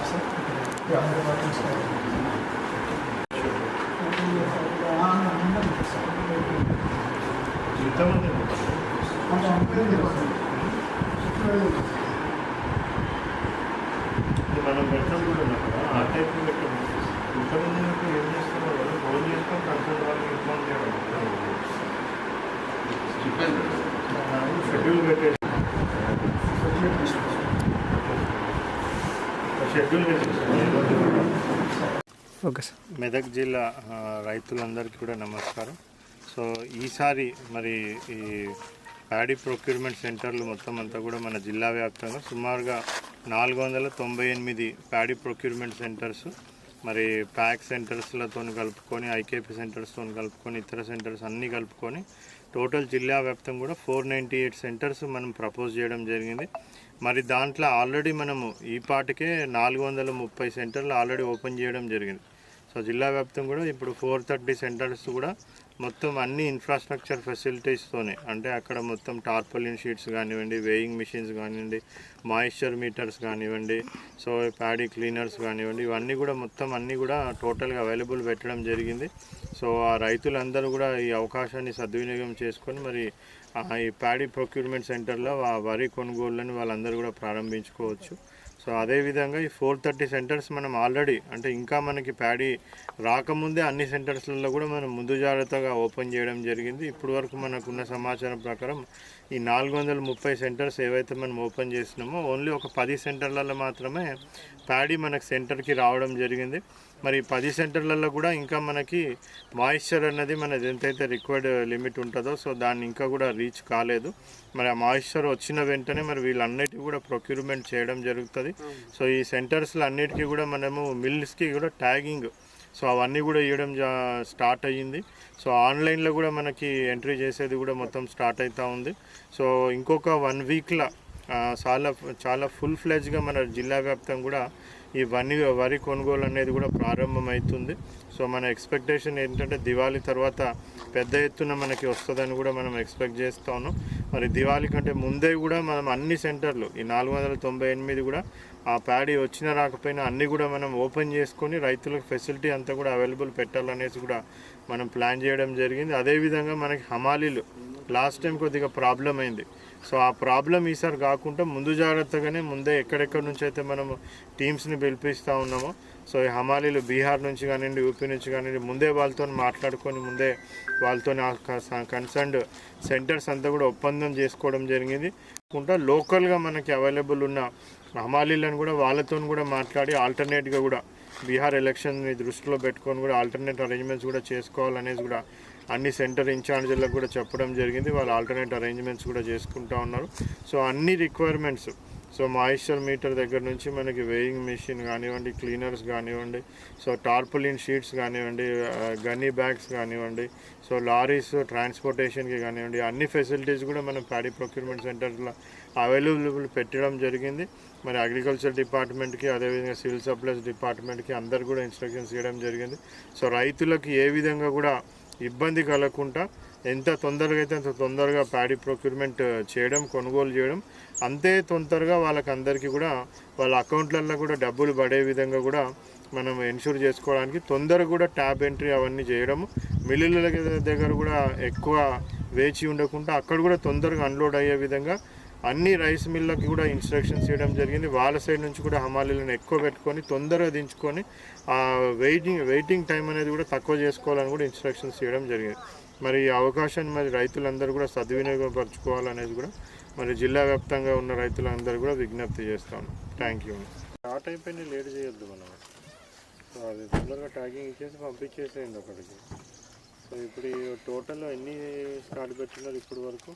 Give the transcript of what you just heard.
Yeah, మనం పెట్టడం కూడా ఆ టైప్ పెట్టడం ఇంతమంది ఏం చేస్తున్నారు ఫోన్ చేసుకొని కన్సల్ట్ వాళ్ళకి ఇన్ఫార్మ్ చేయడం షెడ్యూల్ పెట్టేసి ఓకే సార్. మెదక్ జిల్లా రైతులందరికీ కూడా నమస్కారం. సో ఈసారి మరి ఈ ప్యాడీ ప్రొక్యూర్మెంట్ సెంటర్లు మొత్తం అంతా కూడా మన జిల్లా వ్యాప్తంగా సుమారుగా నాలుగు వందల తొంభై ఎనిమిది ప్యాడీ ప్రొక్యూర్మెంట్ సెంటర్స్ మరి ప్యాక్ సెంటర్స్లతో కలుపుకొని ఐకేపీ సెంటర్స్తో కలుపుకొని ఇతర సెంటర్స్ అన్నీ కలుపుకొని టోటల్ జిల్లా వ్యాప్తం కూడా ఫోర్ నైంటీ ఎయిట్ సెంటర్స్ మనం ప్రపోజ్ చేయడం జరిగింది. మరి దాంట్లో ఆల్రెడీ మనము ఈ పాటికే నాలుగు వందల ముప్పై సెంటర్లు ఆల్రెడీ ఓపెన్ చేయడం జరిగింది. సో జిల్లా వ్యాప్తం కూడా ఇప్పుడు ఫోర్ థర్టీ సెంటర్స్ కూడా మొత్తం అన్ని ఇన్ఫ్రాస్ట్రక్చర్ ఫెసిలిటీస్తోనే అంటే అక్కడ మొత్తం టార్పలిన్ షీట్స్ కానివ్వండి వేయింగ్ మిషన్స్ కానివ్వండి మాయిశ్చర్ మీటర్స్ కానివ్వండి సో ప్యాడీ క్లీనర్స్ కానివ్వండి ఇవన్నీ కూడా మొత్తం అన్నీ కూడా టోటల్గా అవైలబుల్ పెట్టడం జరిగింది. సో ఆ రైతులందరూ కూడా ఈ అవకాశాన్ని సద్వినియోగం చేసుకొని మరి ఈ ప్యాడీ ప్రొక్యూర్మెంట్ సెంటర్లో ఆ వరి కొనుగోళ్ళని వాళ్ళందరూ కూడా ప్రారంభించుకోవచ్చు. సో అదేవిధంగా ఈ ఫోర్ థర్టీ సెంటర్స్ మనం ఆల్రెడీ అంటే ఇంకా మనకి ప్యాడీ రాకముందే అన్ని సెంటర్స్లలో కూడా మనం ముందు జాగ్రత్తగా ఓపెన్ చేయడం జరిగింది. ఇప్పుడు వరకు మనకున్న సమాచారం ప్రకారం ఈ నాలుగు వందల ముప్పై సెంటర్స్ ఏవైతే మనం ఓపెన్ చేసినామో ఓన్లీ ఒక పది సెంటర్లలో మాత్రమే ప్యాడీ మనకు సెంటర్కి రావడం జరిగింది. మరి పది సెంటర్లలో కూడా ఇంకా మనకి మాయిశ్చర్ అనేది మనది ఎంతైతే రిక్వైర్డ్ లిమిట్ ఉంటుందో సో దాన్ని ఇంకా కూడా రీచ్ కాలేదు. మరి ఆ మాయిశ్చర్ వచ్చిన వెంటనే మరి వీళ్ళన్నిటికీ కూడా ప్రొక్యూర్మెంట్ చేయడం జరుగుతుంది. సో ఈ సెంటర్స్లో అన్నిటికీ కూడా మనము మిల్స్కి కూడా ట్యాగింగ్ సో అవన్నీ కూడా ఇవ్వడం జా స్టార్ట్ అయ్యింది. సో ఆన్లైన్లో కూడా మనకి ఎంట్రీ చేసేది కూడా మొత్తం స్టార్ట్ అవుతూ ఉంది. సో ఇంకొక వన్ వీక్లో చాలా చాలా ఫుల్ ఫ్లెజ్గా మన జిల్లా వ్యాప్తం కూడా ఈ వని వరి కొనుగోలు అనేది కూడా ప్రారంభమవుతుంది సో మన ఎక్స్పెక్టేషన్ ఏంటంటే దివాళీ తర్వాత పెద్ద ఎత్తున మనకి వస్తుందని కూడా మనం ఎక్స్పెక్ట్ చేస్తాను మరి దివాళీ కంటే ముందే కూడా మనం అన్ని సెంటర్లు ఈ నాలుగు వందల తొంభై ఎనిమిది కూడా ఆ ప్యాడీ వచ్చినా రాకపోయినా అన్నీ కూడా మనం ఓపెన్ చేసుకొని రైతులకు ఫెసిలిటీ అంతా కూడా అవైలబుల్ పెట్టాలనేసి కూడా మనం ప్లాన్ చేయడం జరిగింది. అదేవిధంగా మనకి హమాలీలు లాస్ట్ టైం కొద్దిగా ప్రాబ్లం అయింది. సో ఆ ప్రాబ్లం ఈసారి కాకుండా ముందు జాగ్రత్తగానే ముందే ఎక్కడెక్కడి నుంచి అయితే మనము టీమ్స్ని పిలిపిస్తూ ఉన్నామో సో ఈ హమాలీలు బీహార్ నుంచి కానివ్వండి యూపీ నుంచి కానివ్వండి ముందే వాళ్ళతో మాట్లాడుకొని ముందే వాళ్ళతో కన్సర్న్డ్ సెంటర్స్ అంతా కూడా ఒప్పందం చేసుకోవడం జరిగింది. కాకుండా లోకల్గా మనకి అవైలబుల్ ఉన్న హమాలీలను కూడా వాళ్ళతో కూడా మాట్లాడి ఆల్టర్నేట్గా కూడా బీహార్ ఎలక్షన్ని దృష్టిలో పెట్టుకొని కూడా ఆల్టర్నేట్ అరేంజ్మెంట్స్ కూడా చేసుకోవాలనేది కూడా అన్ని సెంటర్ ఇన్ఛార్జీలకు కూడా చెప్పడం జరిగింది. వాళ్ళు ఆల్టర్నేట్ అరేంజ్మెంట్స్ కూడా చేసుకుంటా ఉన్నారు. సో అన్ని రిక్వైర్మెంట్స్ సో మాయిశ్చర్ మీటర్ దగ్గర నుంచి మనకి వేయింగ్ మెషిన్ కానివ్వండి క్లీనర్స్ కానివ్వండి సో టార్పులిన్ షీట్స్ కానివ్వండి గన్నీ బ్యాగ్స్ కానివ్వండి సో లారీస్ ట్రాన్స్పోర్టేషన్కి కానివ్వండి అన్ని ఫెసిలిటీస్ కూడా మనం ప్యాడీ ప్రొక్యూర్మెంట్ సెంటర్లో అవైలబుల్ పెట్టడం జరిగింది. మరి అగ్రికల్చర్ డిపార్ట్మెంట్కి అదేవిధంగా సివిల్ సప్లైస్ డిపార్ట్మెంట్కి అందరు కూడా ఇన్స్ట్రక్షన్స్ ఇవ్వడం జరిగింది. సో రైతులకు ఏ విధంగా కూడా ఇబ్బంది కలగకుండా ఎంత తొందరగా అయితే అంత తొందరగా ప్యాడీ ప్రొక్యూర్మెంట్ చేయడం కొనుగోలు చేయడం అంతే తొందరగా వాళ్ళకందరికీ కూడా వాళ్ళ అకౌంట్లలో కూడా డబ్బులు పడే విధంగా కూడా మనం ఇన్షూర్ చేసుకోవడానికి తొందరగా కూడా ట్యాబ్ ఎంట్రీ అవన్నీ చేయడము మిల్లుల దగ్గర కూడా ఎక్కువ వేచి ఉండకుండా అక్కడ కూడా తొందరగా అన్లోడ్ అయ్యే విధంగా అన్ని రైస్ మిల్లకి కూడా ఇన్స్ట్రక్షన్స్ ఇవ్వడం జరిగింది. వాళ్ళ సైడ్ నుంచి కూడా హమాలీలను ఎక్కువ పెట్టుకొని తొందరగా దించుకొని ఆ వెయిటింగ్ వెయిటింగ్ టైం అనేది కూడా తక్కువ చేసుకోవాలని కూడా ఇన్స్ట్రక్షన్స్ ఇవ్వడం జరిగింది. మరి ఈ అవకాశాన్ని మరి రైతులందరూ కూడా సద్వినియోగపరచుకోవాలనేది కూడా మరి జిల్లా వ్యాప్తంగా ఉన్న రైతులందరూ కూడా విజ్ఞప్తి చేస్తాను థ్యాంక్ యూ స్టార్ట్ అయిపోయి లేట్ చేయొద్దు మనం. సో అది తొందరగా ట్యాగింగ్ ఇచ్చేసి పంపించేసేయండి ఒకటికి సో ఇప్పుడు టోటల్లో టోటల్ ఎన్ని స్టార్ట్ పెట్టినారు ఇప్పటి వరకు